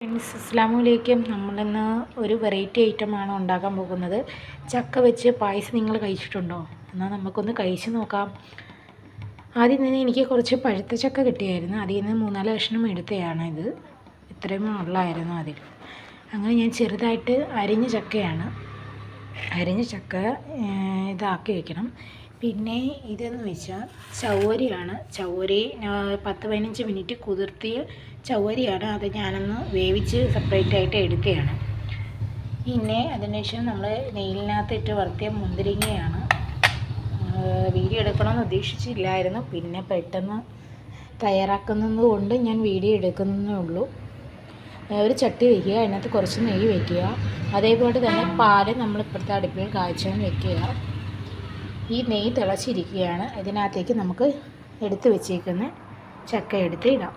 Friends അസ്സാമലൈക്കും നമ്മളിന്ന് ഒരു വെറൈറ്റി ഐറ്റമാണ് ഉണ്ടാക്കാൻ പോകുന്നത്. ചക്ക വെച്ച് പായസം നിങ്ങൾ കഴിച്ചിട്ടുണ്ടോ? എന്നാൽ നമുക്കൊന്ന് കഴിച്ച് നോക്കാം. ആദ്യം തന്നെ എനിക്ക് കുറച്ച് പഴുത്ത ചക്ക കിട്ടിയായിരുന്നു. അതിൽ നിന്ന് മൂന്നാൽ കഷ്ണം എടുത്തതാണ് ഇത്. ഇത്രയും ഉള്ളായിരുന്നു അതിൽ അങ്ങനെ ഞാൻ ചെറുതായിട്ട് അരിഞ്ഞ ചക്കയാണ്. അരിഞ്ഞ ചക്ക ഇതാക്കി വെക്കണം. പിന്നെ ഇതെന്ന് വെച്ചാൽ ചവരിയാണ് ചവരി പത്ത് പതിനഞ്ച് മിനിറ്റ് കുതിർത്തിയ ചവരിയാണ് അത് ഞാനൊന്ന് വേവിച്ച് സെപ്പറേറ്റ് ആയിട്ട് എടുക്കുകയാണ്. പിന്നെ അതിനുശേഷം നമ്മൾ നെയിലിനകത്ത് ഇട്ട് വറുത്തിയ മുന്തിരിങ്ങയാണ്. വീഡിയോ എടുക്കണമെന്ന് ഉദ്ദേശിച്ചില്ലായിരുന്നു. പിന്നെ പെട്ടെന്ന് തയ്യാറാക്കുന്നത് കൊണ്ട് ഞാൻ വീഡിയോ എടുക്കുന്നതേ ഉള്ളൂ. ഒരു ചട്ടി വയ്ക്കുക അതിനകത്ത് കുറച്ച് നെയ്യ് വയ്ക്കുക അതേപോലെ തന്നെ പാൽ നമ്മൾ ഇപ്പോഴത്തെ അടുപ്പിൽ കാച്ചാൻ വെക്കുക. ഈ നെയ്യ് തിളച്ചിരിക്കുകയാണ്. ഇതിനകത്തേക്ക് നമുക്ക് എടുത്ത് വെച്ചേക്കുന്ന ചക്ക എടുത്ത് ഇടാം.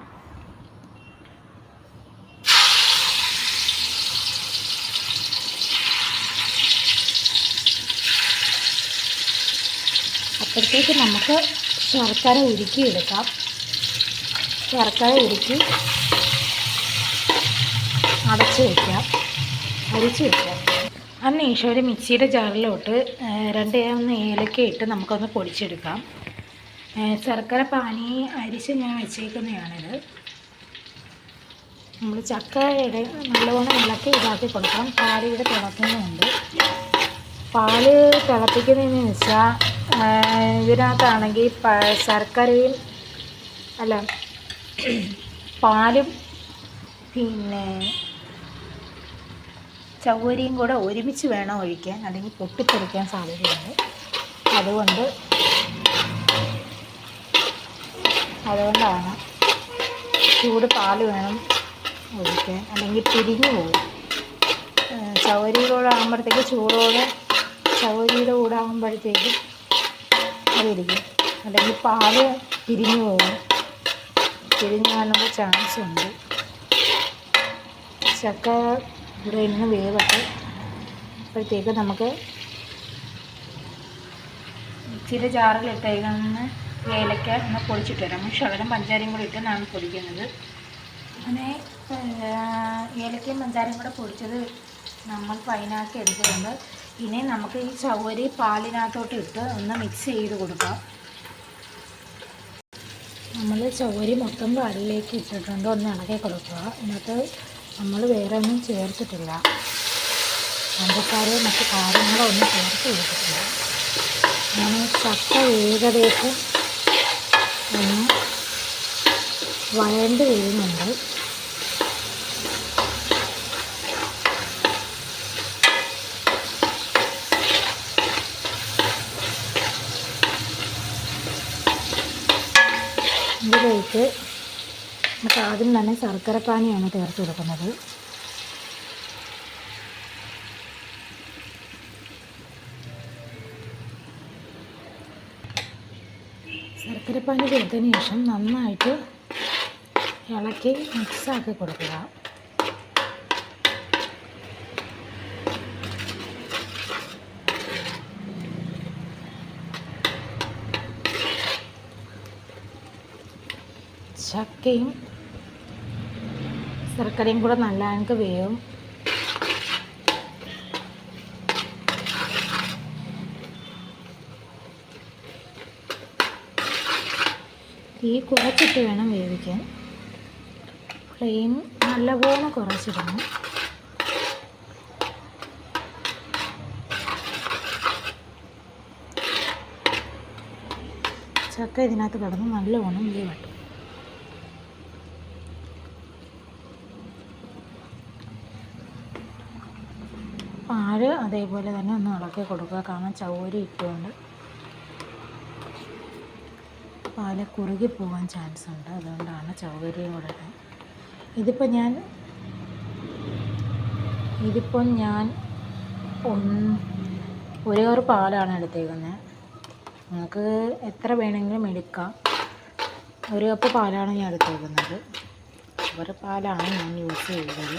അപ്പോഴത്തേക്ക് നമുക്ക് ശർക്കര ഉരുക്കി എടുക്കാം. ശർക്കര ഉരുക്കി അടച്ച് വയ്ക്കാം അരിച്ച് വയ്ക്കാം അതിനുശേഷം ഒരു മിക്സിയുടെ ജാറിലോട്ട് രണ്ട് ഒന്ന് ഏലക്ക ഇട്ട് നമുക്കൊന്ന് പൊടിച്ചെടുക്കാം. ശർക്കര പാനി അരിച്ച് ഞാൻ വെച്ചേക്കുന്നതാണിത്. നമ്മൾ ചക്ക ഇട നല്ലവണ്ണം ഇളക്കി ഇതാക്കി കൊടുക്കണം. പാൽ ഇവിടെ തിളക്കുന്നുണ്ട്. പാൽ തിളപ്പിക്കുന്നതെന്ന് വെച്ചാൽ ഇതിനകത്താണെങ്കിൽ ശർക്കരയും അല്ല പാലും പിന്നെ ചവ്വരിയും കൂടെ ഒരുമിച്ച് വേണം ഒഴിക്കാൻ? അല്ലെങ്കിൽ പൊട്ടിത്തെറിക്കാൻ സാധ്യതയുണ്ട്. അതുകൊണ്ട് അതുകൊണ്ടാണ് ചൂട് പാൽ വേണം ഒഴിക്കാൻ. അല്ലെങ്കിൽ പിരിഞ്ഞു പോകും ചവരിയിലൂടെ ആകുമ്പോഴത്തേക്ക് ചൂടോടെ ചവരിയുടെ കൂടെ ആകുമ്പോഴത്തേക്ക് അതിരിക്കും. അല്ലെങ്കിൽ പാൽ പിരിഞ്ഞു പോകും പിരിഞ്ഞു പോകാനുള്ള ചാൻസ് ഉണ്ട് ചക്ക ഇവിടെ ഇരുന്ന് വേവട്ടെ. അപ്പോഴത്തേക്ക് നമുക്ക് മിക്സിയുടെ ജാറിലിട്ടേക്കുന്ന ഏലക്ക ഒന്ന് പൊടിച്ചിട്ട് വരാം. ശകലം പഞ്ചാരയും കൂടി ഇട്ട് ഞാൻ പൊടിക്കുന്നത്. അങ്ങനെ ഏലക്കയും പഞ്ചാരയും കൂടെ പൊടിച്ചത് നമ്മൾ ഫൈനാക്കി എടുത്തിട്ടുണ്ട്. ഇനി നമുക്ക് ഈ ചവരി പാലിനകത്തോട്ട് ഇട്ട് ഒന്ന് മിക്സ് ചെയ്ത് കൊടുക്കാം. നമ്മൾ ചവരി മൊത്തം പാലിലേക്ക് ഇട്ടിട്ടുണ്ട്. ഒന്ന് ഇളക്കി കൊടുക്കുക. എന്നിട്ട് നമ്മൾ വേറെ ഒന്നും ചേർത്തിട്ടില്ല. പഞ്ചസാരയോ മറ്റു കാര്യങ്ങളോ ഒന്നും ചേർത്ത് കൊടുത്തിട്ടില്ല. ഞാൻ ചക്ക ഏകദേശം ഒന്ന് വഴണ്ട് വരുന്നുണ്ട്. നമുക്ക് ആദ്യം തന്നെ ശർക്കര പാനിയാണ് ചേർത്ത് കൊടുക്കുന്നത്. ശർക്കര പാനി ചേർത്തതിന് ശേഷം നന്നായിട്ട് ഇളക്കി മിക്സാക്കി കൊടുക്കുക. ചക്കയും ശർക്കരയും കൂടെ നല്ല എനിക്ക് വേവും. തീ കുറച്ചിട്ട് വേണം വേവിക്കാൻ. ഫ്ലെയിം നല്ലപോലെ കുറച്ചിടണം. ചക്ക ഇതിനകത്ത് കിടന്ന് നല്ലവണ്ണം വേവട്ടെ. പാൽ അതേപോലെ തന്നെ ഒന്ന് ഇളക്കി കൊടുക്കുക. കാരണം ചവരി ഇട്ടുകൊണ്ട് പാൽ കുറുകി പോകാൻ ചാൻസ് ഉണ്ട്. അതുകൊണ്ടാണ് ചവരിയും കൂടെ. ഇതിപ്പോൾ ഞാൻ ഇതിപ്പം ഞാൻ ഒരു കവർ പാലാണ് എടുത്തേക്കുന്നത് നിങ്ങൾക്ക് എത്ര വേണമെങ്കിലും എടുക്കാം. ഒരു കപ്പ് പാലാണ് ഞാൻ എടുത്തേക്കുന്നത്. ഒരു പാലാണ് ഞാൻ യൂസ് ചെയ്തത്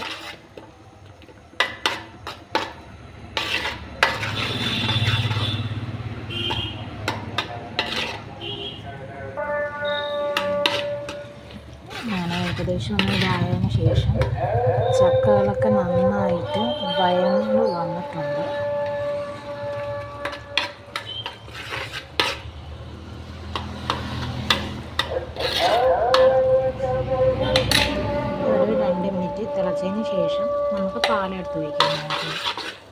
ഏകദേശം ഒന്ന് ഇതായതിനു ശേഷം ചക്കകളൊക്കെ നന്നായിട്ട് വയങ്ങൾ വന്നിട്ടുണ്ട്. ഒരു രണ്ട് മിനിറ്റ് തിളച്ചതിന് ശേഷം നമുക്ക് പാലെടുത്ത് ഒഴിക്കാം.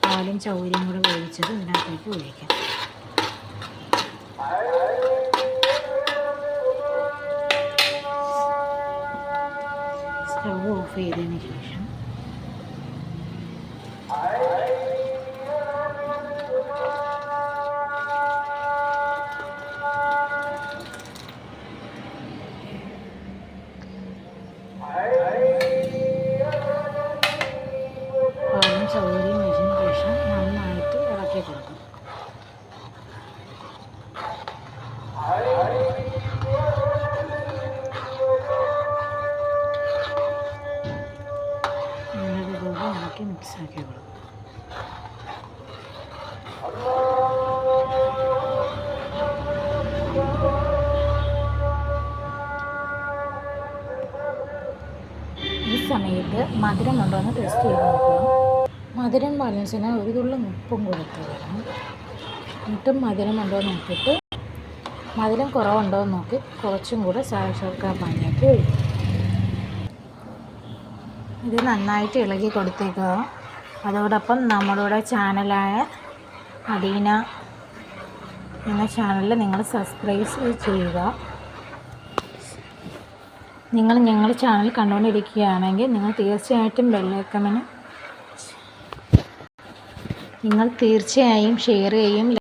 പാലും ചൗരിയും കൂടെ ഒഴിച്ചത് ഇതിനകത്തേക്ക് ഒഴിക്കാം. ഓഫ് ചെയ്തതിന് ശേഷം പാലും ചൗരിയും ഇളക്കി മിക്സാക്കി കൊടുക്കും ഈ സമയത്ത് മധുരം ഉണ്ടോ എന്ന് ടെസ്റ്റ് ചെയ്ത് നോക്കുക മധുരം ബാലൻസിന് ഒരു തുള്ളി ഉപ്പും കൊടുത്തു വരണം എന്നിട്ടും മധുരം ഉണ്ടോ നോക്കിയിട്ട് മധുരം കുറവുണ്ടോ എന്ന് നോക്കി കുറച്ചും കൂടെ സാക്ഷർക്കാർ പാനിയാക്കി ഒഴിക്കും ഇത് നന്നായിട്ട് ഇളകി കൊടുത്തേക്കുക. അതോടൊപ്പം നമ്മളുടെ ചാനലായ അദീന എന്ന ചാനലിൽ നിങ്ങൾ സബ്സ്ക്രൈബ് ചെയ്യുക. നിങ്ങൾ ഞങ്ങളുടെ ചാനൽ കണ്ടുകൊണ്ടിരിക്കുകയാണെങ്കിൽ നിങ്ങൾ തീർച്ചയായിട്ടും ബെല്ലൈക്കമിന് നിങ്ങൾ തീർച്ചയായും ഷെയർ ചെയ്യും